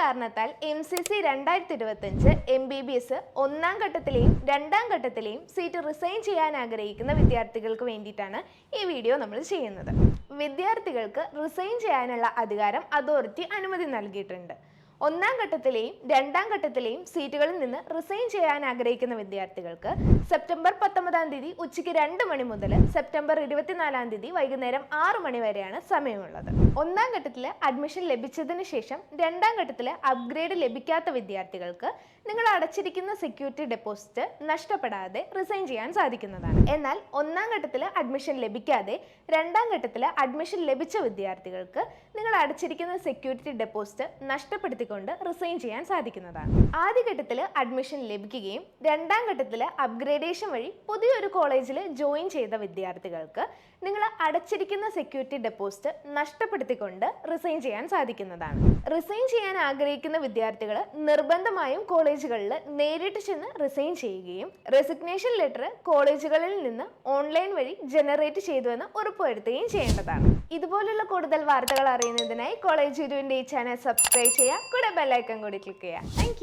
കാരണത്താൽ M C C രണ്ടായിരത്തി ഇരുപത്തഞ്ച് എം ബി ബി എസ് ഒന്നാം ഘട്ടത്തിലെയും രണ്ടാം ഘട്ടത്തിലെയും സീറ്റ് റിസൈൻ ചെയ്യാൻ ആഗ്രഹിക്കുന്ന വിദ്യാർത്ഥികൾക്ക് വേണ്ടിയിട്ടാണ് ഈ വീഡിയോ നമ്മൾ ചെയ്യുന്നത്. വിദ്യാർത്ഥികൾക്ക് റിസൈൻ ചെയ്യാനുള്ള അധികാരം അതോറിറ്റി അനുമതി നൽകിയിട്ടുണ്ട്. ഒന്നാം ഘട്ടത്തിലെയും രണ്ടാം ഘട്ടത്തിലെയും സീറ്റുകളിൽ നിന്ന് റിസൈൻ ചെയ്യാൻ ആഗ്രഹിക്കുന്ന വിദ്യാർത്ഥികൾക്ക് സെപ്റ്റംബർ പത്തൊമ്പതാം തീയതി ഉച്ചയ്ക്ക് രണ്ട് മണി മുതൽ സെപ്റ്റംബർ ഇരുപത്തിനാലാം തീയതി വൈകുന്നേരം ആറ് മണി വരെയാണ് സമയമുള്ളത്. ഒന്നാം ഘട്ടത്തിൽ അഡ്മിഷൻ ലഭിച്ചതിന് ശേഷം രണ്ടാം ഘട്ടത്തിൽ അപ്ഗ്രേഡ് ലഭിക്കാത്ത വിദ്യാർത്ഥികൾക്ക് നിങ്ങൾ അടച്ചിരിക്കുന്ന സെക്യൂരിറ്റി ഡെപ്പോസിറ്റ് നഷ്ടപ്പെടാതെ റിസൈൻ ചെയ്യാൻ സാധിക്കുന്നതാണ്. എന്നാൽ ഒന്നാം ഘട്ടത്തിൽ അഡ്മിഷൻ ലഭിക്കാതെ രണ്ടാം ഘട്ടത്തിൽ അഡ്മിഷൻ ലഭിച്ച വിദ്യാർത്ഥികൾക്ക് നിങ്ങൾ അടച്ചിരിക്കുന്ന സെക്യൂരിറ്റി ഡെപ്പോസിറ്റ് നഷ്ടപ്പെടുത്തിക്കൊണ്ട് റിസൈൻ ചെയ്യാൻ സാധിക്കുന്നതാണ്. ആദ്യഘട്ടത്തിൽ അഡ്മിഷൻ ലഭിക്കുകയും രണ്ടാം ഘട്ടത്തിൽ അപ്ഗ്രേഡേഷൻ വഴി പുതിയൊരു കോളേജിൽ ജോയിൻ ചെയ്ത വിദ്യാർത്ഥികൾക്ക് നിങ്ങൾ അടച്ചിരിക്കുന്ന സെക്യൂരിറ്റി ഡെപ്പോസിറ്റ് നഷ്ടപ്പെടുത്തിക്കൊണ്ട് റിസൈൻ ചെയ്യാൻ സാധിക്കുന്നതാണ്. റിസൈൻ ചെയ്യാൻ ആഗ്രഹിക്കുന്ന വിദ്യാർത്ഥികൾ നിർബന്ധമായും കോളേജുകളിൽ നേരിട്ട് ചെന്ന് റിസൈൻ ചെയ്യുകയും റെസിഗ്നേഷൻ ലെറ്റർ കോളേജുകളിൽ നിന്ന് ഓൺലൈൻ വഴി ജനറേറ്റ് ചെയ്തുവെന്ന് ഉറപ്പുവരുത്തുകയും ചെയ്യേണ്ടതാണ്. ഇതുപോലുള്ള കൂടുതൽ വാർത്തകൾ അറിയുന്നതിനായി കോളേജ് ഗുരുവിന്റെ ഈ ചാനൽ സബ്സ്ക്രൈബ് ചെയ്യുക. കൂടെ ബെല്ലൈക്കൺ കൂടി ക്ലിക്ക് ചെയ്യാം. താങ്ക്